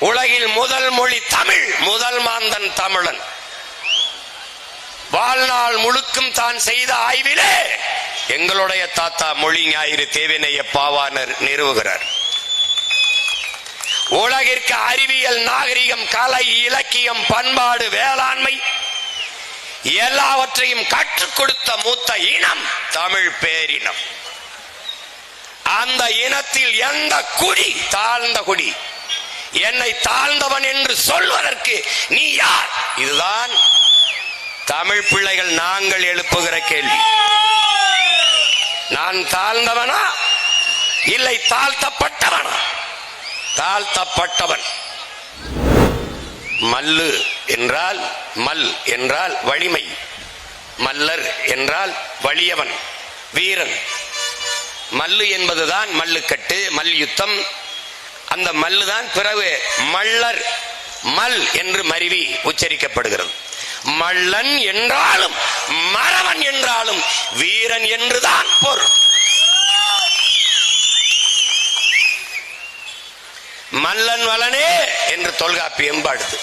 உலகில் முதல் மொழி தமிழ். முதல் மாந்தன் தமிழன். வாழ்நாள் முழுக்கும் தான் செய்த ஆய்விலே எங்களுடைய தாத்தா மொழி ஞாயிறு தேவினைய பாவானர் நிறுவுகிறார். உலகிற்கு அறிவியல் நாகரிகம் கலை இலக்கியம் பண்பாடு வேளாண்மை எல்லாவற்றையும் கற்றுக் கொடுத்த மூத்த இனம் தமிழ் பேரினம். அந்த இனத்தில் எந்த குடி தாழ்ந்த குடி? என்னை தாழ்ந்தவன் என்று சொல்வதற்கு நீ யார்? இதுதான் தமிழ் பிள்ளைகள் நாங்கள் எழுப்புகிற கேள்வி. நான் தாழ்ந்தவனா? இல்லை தாழ்த்தப்பட்டவனா? தாழ்த்தப்பட்டவன். மல்லு என்றால் மல் என்றால் வலிமை. மல்லர் என்றால் வலியவன். வீரன். மல்லு என்பதுதான் மல்லுக்கட்டு மல்யுத்தம் அந்த மல்லு தான் பிறகு மல்லர். மல் என்று மருவி உச்சரிக்கப்படுகிறது. மல்லன் என்றாலும் மறவன் என்றாலும் வீரன் என்றுதான் பொருள். மல்லன் வளனே என்று தொல்காப்பியம் பாடுது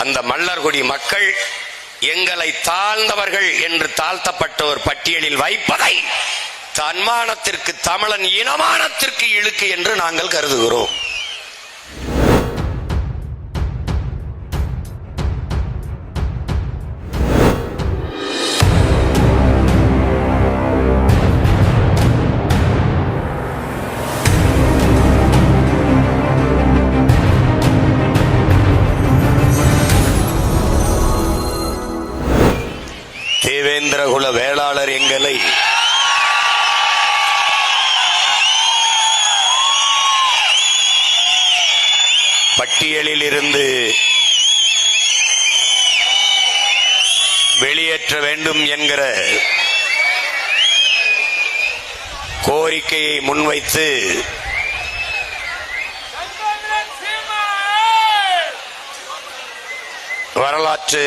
அந்த மல்லர்குடி மக்கள் எங்களை தாழ்ந்தவர்கள் என்று தாழ்த்தப்பட்டோர் பட்டியலில் வைப்பதை தன்மானத்திற்கு தமிழன் இனமானத்திற்கு இழுக்கு என்று நாங்கள் கருதுகிறோம். தேவேந்திரகுல வேளாளர் எங்களை பட்டியலிலிருந்து வெளியேற்ற வேண்டும் என்கிற கோரிக்கையை முன்வைத்து வரலாற்று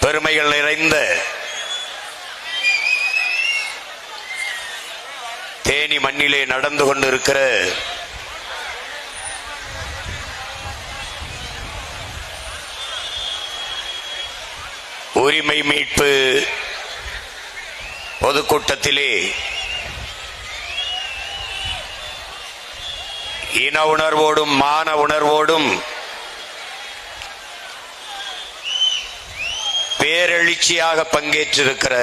பெருமைகள் நிறைந்த தேனி மண்ணிலே நடந்து கொண்டிருக்கிற உரிமை மீட்பு பொதுக்கூட்டத்திலே இன உணர்வோடும் மான உணர்வோடும் பேரெழுச்சியாக பங்கேற்றிருக்கிற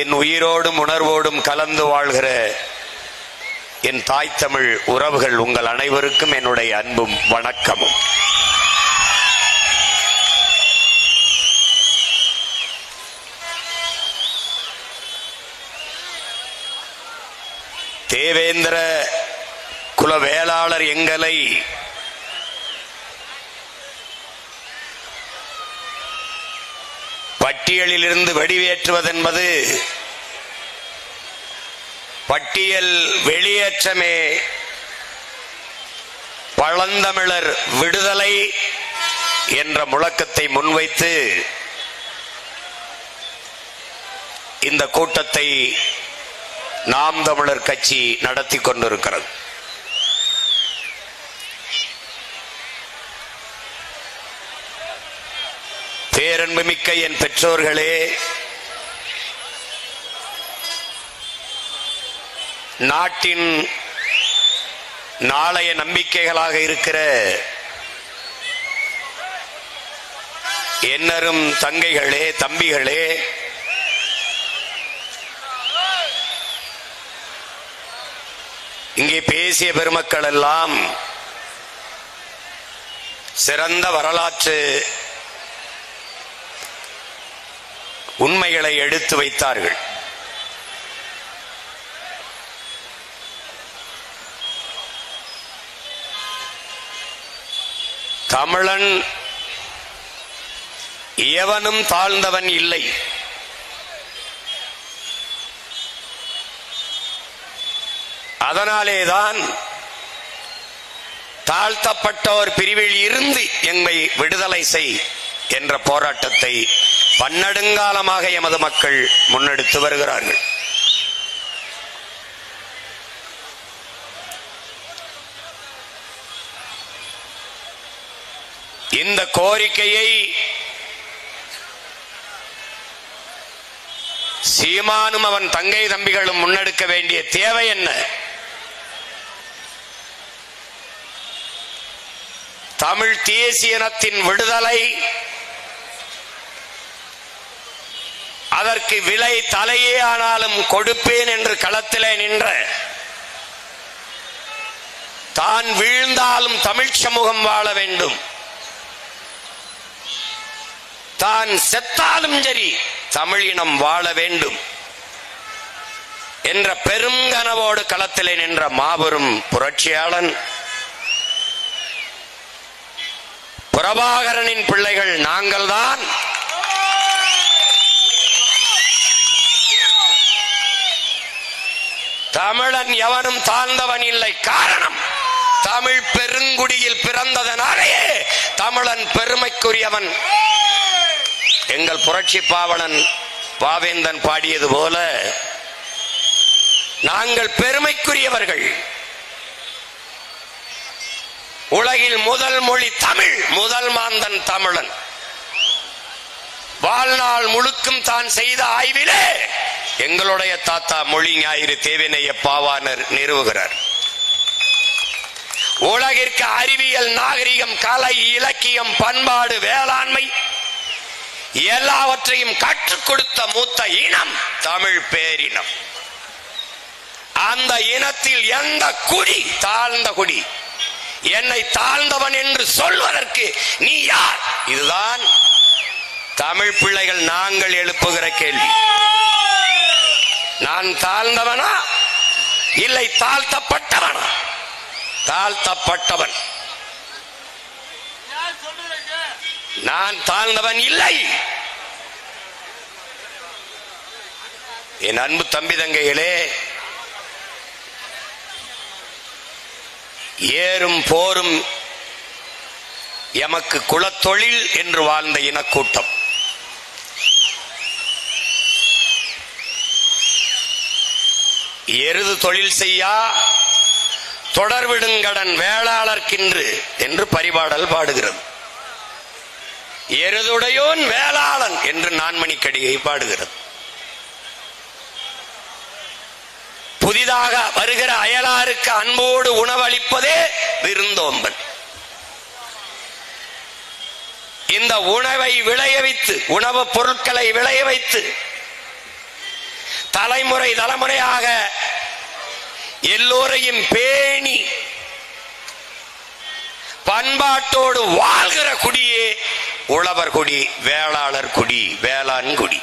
என் உயிரோடும் உணர்வோடும் கலந்து வாழ்கிற என் தாய் தமிழ் உறவுகள் உங்கள் அனைவருக்கும் என்னுடைய அன்பும் வணக்கமும். தேவேந்திர குல வேளாளர் எங்களை பட்டியலிலிருந்து வெளியேற்றுவதென்பது பட்டியல் வெளியேற்றமே பழந்தமிழர் விடுதலை என்ற முழக்கத்தை முன்வைத்து இந்த கூட்டத்தை நாம் தமிழர் கட்சி நடத்தி கொண்டிருக்கிறது. பேரன்புமிக்க என் பெற்றோர்களே நாட்டின் நாளைய நம்பிக்கைகளாக இருக்கிற என்னரும் தங்கைகளே தம்பிகளே இங்கே பேசிய பெருமக்கள் எல்லாம் சிறந்த வரலாற்று உண்மைகளை எடுத்து வைத்தார்கள். தமிழன் எவனும் தாழ்ந்தவன் இல்லை. அதனாலே அதனாலேதான் தாழ்த்தப்பட்டோர் பிரிவில் இருந்து எம்மை விடுதலை செய் என்ற போராட்டத்தை பன்னெடுங்காலமாக எமது மக்கள் முன்னெடுத்து வருகிறார்கள். இந்த கோரிக்கையை சீமானும் அவன் தங்கை தம்பிகளும் முன்னெடுக்க வேண்டிய தேவை என்ன? தமிழ் தேசியனத்தின் விடுதலை. அதற்கு விலை தலையே ஆனாலும் கொடுப்பேன் என்று களத்திலே நின்ற. தான் வீழ்ந்தாலும் தமிழ் சமூகம் வாழ வேண்டும். தான் செத்தாலும் சரி தமிழ் இனம் வாழ வேண்டும். என்ற பெருங்கனவோடு களத்திலே நின்ற மாபெரும் புரட்சியாளன் பிரபாகரனின் பிள்ளைகள் நாங்கள்தான். தமிழன் எவனும் தாழ்ந்தவன் இல்லை. காரணம் தமிழ் பெருங்குடியில் பிறந்ததனாலேயே தமிழன் பெருமைக்குரியவன். எங்கள் புரட்சி பாவலன் பாவேந்தன் பாடியது போல நாங்கள் பெருமைக்குரியவர்கள். உலகில் முதல் மொழி தமிழ். முதல் மாந்தன் தமிழன். வாழ்நாள் முழுக்கும் தான் செய்த ஆய்விலே எங்களுடைய தாத்தா மொழி ஞாயிறு தேவினைய பாவானர் நிறுவுகிறார். உலகிற்கு அறிவியல் நாகரிகம் கலை இலக்கியம் பண்பாடு வேளாண்மை எல்லாவற்றையும் கற்றுக் கொடுத்த மூத்த இனம் தமிழ் பேரினம். அந்த இனத்தில் எந்த குடி தாழ்ந்த குடி? என்னை தாழ்ந்தவன் என்று சொல்வதற்கு நீ யார்? இதுதான் தமிழ் பிள்ளைகள் நாங்கள் எழுப்புகிற கேள்வி. நான் தாழ்ந்தவனா? இல்லை தாழ்த்தப்பட்டவனா? தாழ்த்தப்பட்டவன். நான் தாழ்ந்தவன் இல்லை. என் அன்பு தம்பி தங்கைகளே ஏறும் போரும் எமக்கு குலத்தொழில் என்று வாழ்ந்த இனக்கூட்டம். எருது தொழில் செய்யா தொடர்விடுங்கடன் வேளாளர்க்கின்று என்று பரிபாடல் பாடுகிறது. எருதுடையோன் வேளாளன் என்று நான்மணிக்கடிகை பாடுகிறது. புதிதாக வருகிற அயலாருக்கு அன்போடு உணவளிப்பதே விருந்தோம்பன் இந்த உணவை விளைய வைத்து உணவுப் பொருட்களை விளைய வைத்து தலைமுறை தலைமுறையாக எல்லோரையும் பேணி பண்பாட்டோடு வாழ்கிற குடியே உழவர் குடி வேளாளர் குடி வேளாண் குடி.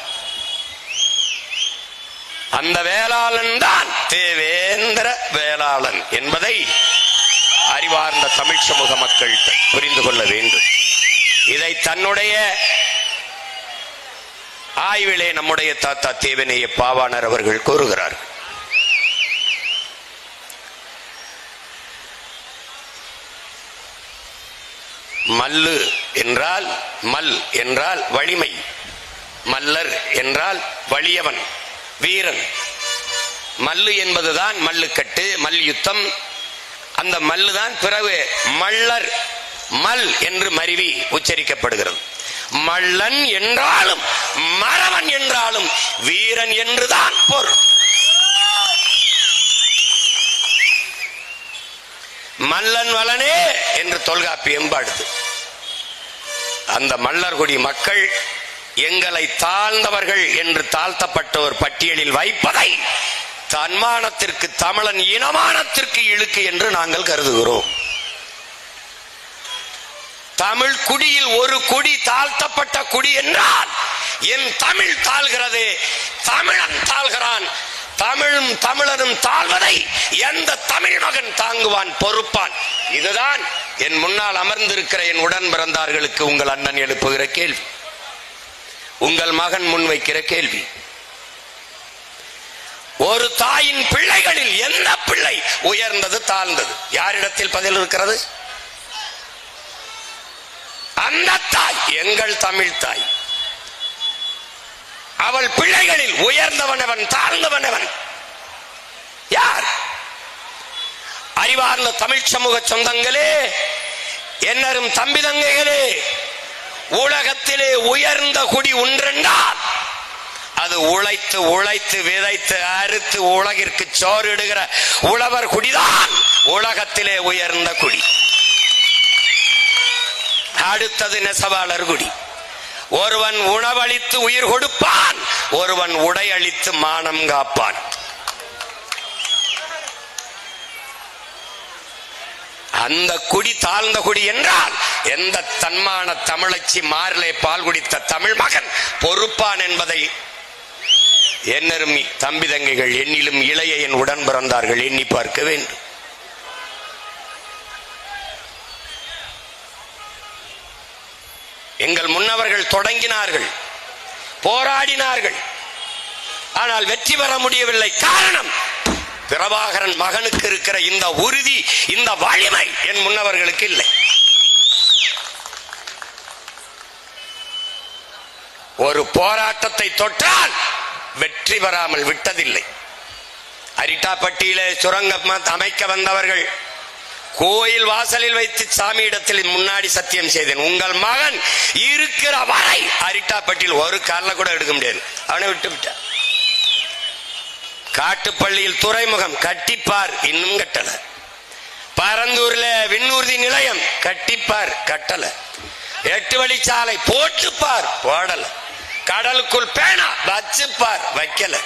அந்த வேளாளன் தான் தேவேந்திர வேளாளன் என்பதை அறிவார்ந்த தமிழ் சமூக மக்கள் புரிந்து கொள்ள வேண்டும். இதை தன்னுடைய ஆய்விலே நம்முடைய தாத்தா தேவனைய பாவாணர் அவர்கள் கூறுகிறார் மல்லு என்றால் மல் என்றால் வலிமை. மல்லர் என்றால் வலியவன். வீரன். மல்லு என்பதுதான் மல்லுக்கட்டு மல்யுத்தம் அந்த மல்லு தான் பிறகு மல்லர் மல் என்று மருவி உச்சரிக்கப்படுகிறது. மல்லன் என்றாலும் மறவன் என்றாலும் வீரன் என்றுதான் பொருள். மல்லன் வலனே என்று தொல்காப்பியம் பாடுது. அந்த மல்லர்குடி மக்கள் எங்களை தாழ்ந்தவர்கள் என்று தாழ்த்தப்பட்ட ஒரு பட்டியலில் வைப்பதை தன்மானத்திற்கு தமிழன் இனமானத்திற்கு இழுக்கு என்று நாங்கள் கருதுகிறோம். தமிழ் குடியில் ஒரு குடி தாழ்த்தப்பட்ட குடி என்றால் என் தமிழ் தாழ்கிறது தமிழன் தாழ்கிறான் தமிழும் தமிழனும் தாழ்வதை எந்த தமிழ் மகன் தாங்குவான் பொறுப்பான்? இதுதான் என் முன்னால் அமர்ந்திருக்கிற என் உடன் பிறந்தார்களுக்கு உங்கள் அண்ணன் எழுப்புகிற கேள்வி. உங்கள் மகன் முன்வைக்கிற கேள்வி. ஒரு தாயின் பிள்ளைகளில் எந்த பிள்ளை உயர்ந்தது தாழ்ந்தது? யாரிடத்தில் பதில் இருக்கிறது? அந்த தாய் எங்கள் தமிழ் தாய். அவள் பிள்ளைகளில் உயர்ந்தவனவன் தாழ்ந்தவனவன் யார்? அறிவார்ந்த தமிழ் சமூக சொந்தங்களே என்னரும் தம்பி தங்கைகளே உலகத்திலே உயர்ந்த குடி ஒன்றென்றால் அது உழைத்து உழைத்து விதைத்து அறுத்து உலகிற்கு சோறிடுகிற உழவர் குடிதான் உலகத்திலே உயர்ந்த குடி. அடுத்தது நெசவாளர் குடி. ஒருவன் உணவளித்து உயிர் கொடுப்பான் ஒருவன் உடை அளித்து மானம் காப்பான். அந்த குடி தாழ்ந்த குடி என்றால் எந்த தன்மான தமிழச்சி மாறிலே பால் குடித்த தமிழ் மகன் பொறுப்பான் என்பதை என்னரும் தம்பி தங்கைகள் என்னிலும் இளைய என் உடன் பிறந்தார்கள் எண்ணி பார்க்க வேண்டும். எங்கள் முன்னவர்கள் தொடங்கினார்கள் போராடினார்கள். ஆனால் வெற்றி பெற முடியவில்லை. காரணம் பிரபாகரன் மகனுக்கு இருக்கிற இந்த உறுதி இந்த வலிமை என் முன்னவர்களுக்கு இல்லை. ஒரு போராட்டத்தை தொற்றால் வெற்றி பெறாமல் விட்டதில்லை. அரிட்டாப்பட்டியிலே சுரங்கம் அமைக்க வந்தவர்கள் கோயில் வாசலில் வைத்து சாமியிடத்தில் முன்னாடி சத்தியம் செய்தேன். உங்கள் மகன் இருக்கிற வரை அரிட்டாப்பட்டியில் ஒரு காலில் கூட எடுக்க முடியாது. அவனை விட்டு விட்டார். காட்டுப்பள்ளியில் துறைமுகம் கட்டிப்பார் இன்னும் கட்டல. பரந்தூர்ல விண்ணூர்தி நிலையம் கட்டிப்பார் கட்டல. எட்டு வழிச்சாலை போட்டுப்பார் போடல. கடலுக்குள் பேனா வச்சுப்பார் வைக்கல.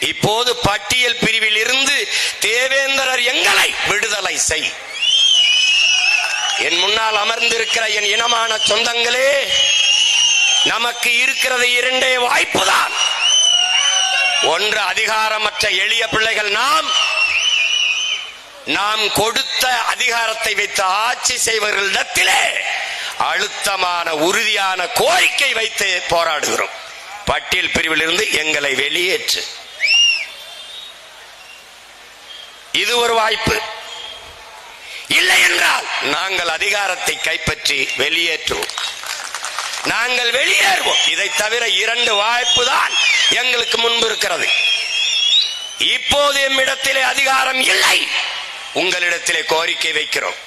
இப்போது பட்டியல் பிரிவில் இருந்து தேவேந்திரர் எங்களை விடுதலை செய். என் முன்னால் அமர்ந்திருக்கிற என் இனமான சொந்தங்களே நமக்கு இருக்கிறது இரண்டே வாய்ப்புதான். ஒன்று அதிகாரமற்ற எளிய பிள்ளைகள் நாம். நாம் கொடுத்த அதிகாரத்தை வைத்து ஆட்சி செய்வர்களிடத்திலே அழுத்தமான உறுதியான கோரிக்கை வைத்து போராடுகிறோம். பட்டியல் பிரிவிலிருந்து எங்களை வெளியேற்று. இது ஒரு வாய்ப்பு. இல்லை என்றால் நாங்கள் அதிகாரத்தை கைப்பற்றி வெளியேற்றுவோம். நாங்கள் வெளியேறுவோம். இதை தவிர இரண்டு வாய்ப்பு தான் எங்களுக்கு முன்பு இருக்கிறது. இப்போது எம்மிடத்திலே அதிகாரம் இல்லை. உங்களிடத்திலே கோரிக்கை வைக்கிறோம்.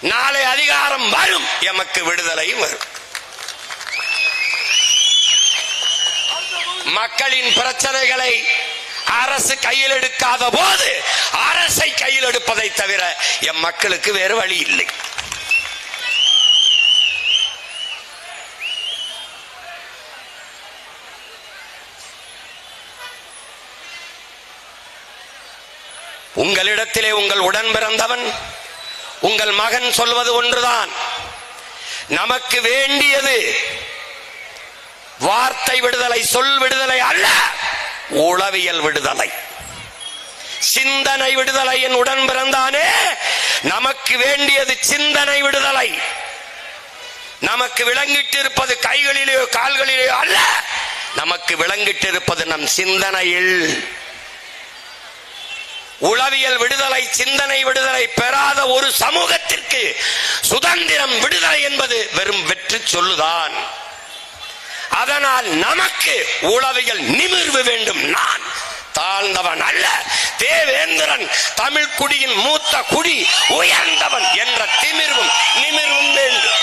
நாளை அதிகாரம் வரும். எமக்கு விடுதலையும் வரும். மக்களின் பிரச்சனைகளை அரசு கையில் எடுக்காத போது அரசை கையில் எடுப்பதை தவிர எம் மக்களுக்கு வேறு வழி இல்லை. உங்களிடத்திலே உங்கள் உடன் பிறந்தவன் உங்கள் மகன் சொல்வது ஒன்றுதான். நமக்கு வேண்டியது வார்த்தை விடுதலை சொல் விடுதலை அல்ல உளவியல் விடுதலை. சிந்தனை விடுதலை என் உடன் பிறந்தானே. நமக்கு வேண்டியது சிந்தனை விடுதலை. நமக்கு விளங்கிட்டு இருப்பது கைகளிலேயோ கால்களிலேயோ அல்ல. நமக்கு விளங்கிட்டு இருப்பது நம் சிந்தனையில். உளவியல் விடுதலை சிந்தனை விடுதலை பெறாத ஒரு சமூகத்திற்கு சுதந்திரம் விடுதலை என்பது வெறும் வெற்றி சொல்லுதான். அதனால் நமக்கு உளவியல் நிமிர்வு வேண்டும் நான். தாழ்ந்தவன் அல்ல. தேவேந்திரன் தமிழ் குடியின் மூத்த குடி உயர்ந்தவன் என்ற திமிர்வும் நிமிர்வும் வேண்டும்.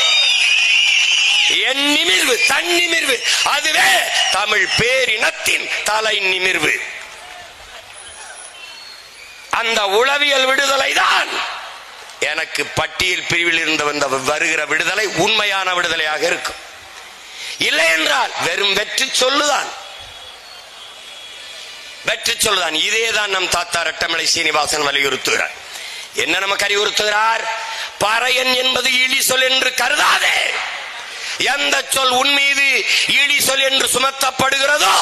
என் நிமிர்வு தன் நிமிர்வு அதுவே தமிழ் பேரினத்தின் தலை நிமிர்வு. அந்த உளவியல் விடுதலை தான் எனக்கு பட்டியல் பிரிவில் இருந்து வந்த வருகிற விடுதலை உண்மையான விடுதலையாக இருக்கும். இல்லை என்றால் வெறும் வெற்றி சொல்லுதான். வெற்றி சொல்லுதான். இதே தான் நம் தாத்தா ரட்டமலை சீனிவாசன் வலியுறுத்துகிறார். என்ன நமக்கு அறிவுறுத்துகிறார்? பறையன் என்பது இழி சொல் என்று கருதாதே. எந்த சொல் உன் மீது இழி சொல் என்று சுமத்தப்படுகிறதோ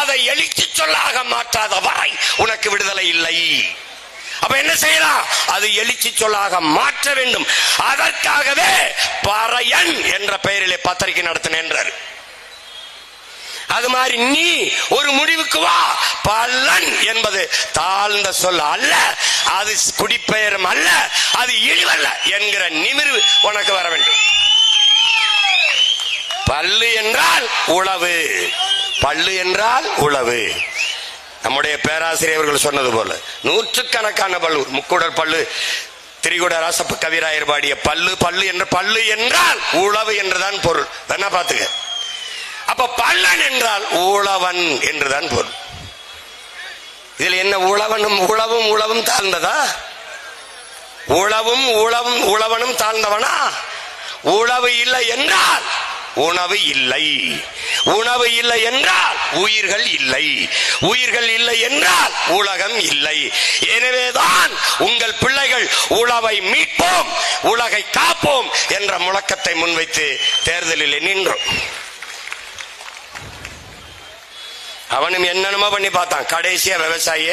அதை எழுச்சி சொல்லாக மாற்றாத வரை உனக்கு விடுதலை இல்லை. அப்ப என்ன செய்யலாம்? அது எழுச்சி சொல்லாக மாற்ற வேண்டும். அதற்காகவே பறையன் என்ற பெயரிலே பத்திரிகை நடத்தினேன் அது மாதிரி நீ ஒரு முடிவுக்கு வா. பல்லன் என்பது தாழ்ந்த சொல் அல்ல. அது குடிப்பெயரும் அல்ல. அது இழிவல்ல என்கிற நிமிர்வு உனக்கு வர வேண்டும். பல்லு என்றால் உழவு பல்லு என்றால் உழவு நம்முடைய பேராசிரியர்கள் சொன்னது போல நூற்றுக்கணக்கான பல்லு முக்குடர் பல்லு திரிகுட ராசப்ப கவிராயர் பாடிய பல்லு பல்லு என்ற பல்லு என்றால் உழவு என்றுதான் பொருள். வேணா பார்த்துக்க. அப்ப பல்லன் என்றால் உழவன் என்றுதான் பொருள். இதுல என்ன உழவனும் உழவும் உழவும் தாழ்ந்ததா? உழவும் உழவும் உழவனும் தாழ்ந்தவனா? உழவு இல்லை என்றால் உணவு இல்லை. உணவு இல்லை என்றால் உயிர்கள் இல்லை. உயிர்கள் இல்லை என்றால் உலகம் இல்லை. எனவேதான் உங்கள் பிள்ளைகள் உழவை மீட்போம் உலகை காப்போம் என்ற முழக்கத்தை முன்வைத்து தேர்தலில் நின்றோம். அவனும் என்னென்னமோ பண்ணி பார்த்தான். கடைசியா விவசாயி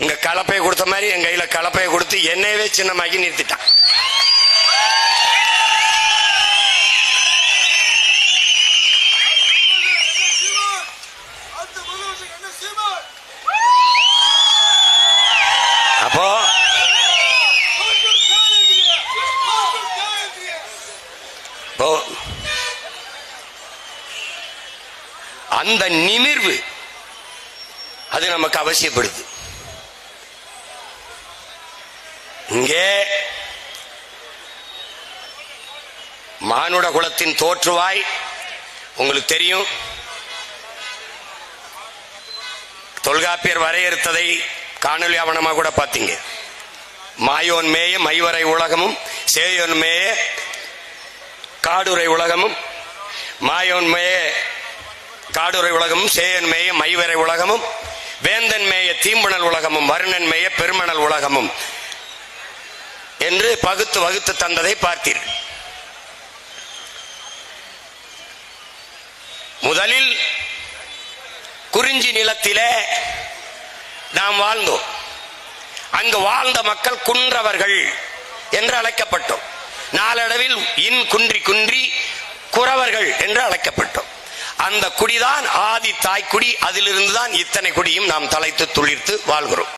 இங்க கலப்பையை கொடுத்த மாதிரி என் கையில கலப்பையை கொடுத்து என்னையவே சின்னமாக்கி நிறுத்திட்டான். அப்போ இப்போ அந்த நிமிர்வு அது நமக்கு அவசியப்படுது. இங்கே மானுட குலத்தின் தோற்றுவாய் உங்களுக்கு தெரியும். தொல்காப்பியர் வரையறுத்ததை காணொலி ஆவணமா கூட பார்த்தீங்க மாயோன் மேய மைவரை உலகமும் சேயோன் மேய காடுரை உலகமும் மாயோன் மேய காடுரை உலகமும் சேயன் மேய மைவரை உலகமும் வேந்தன் மேய தீம்புணல் உலகமும் வருணன் மேய பெருமணல் உலகமும் என்று பகுத்து வகுத்து தந்ததை பார்த்தீர். முதலில் குறிஞ்சி நிலத்திலே நாம் வாழ்ந்தோம். அங்கு வாழ்ந்த மக்கள் குன்றவர்கள் என்று அழைக்கப்பட்டோம். நாளடைவில் இன் குன்றி குன்றி குறவர்கள் என்று அழைக்கப்பட்டோம். அந்த குடிதான் ஆதி தாய்க்குடி அதிலிருந்து தான் இத்தனை குடியும் நாம் தலைத்து துளிர்த்து வாழ்கிறோம்.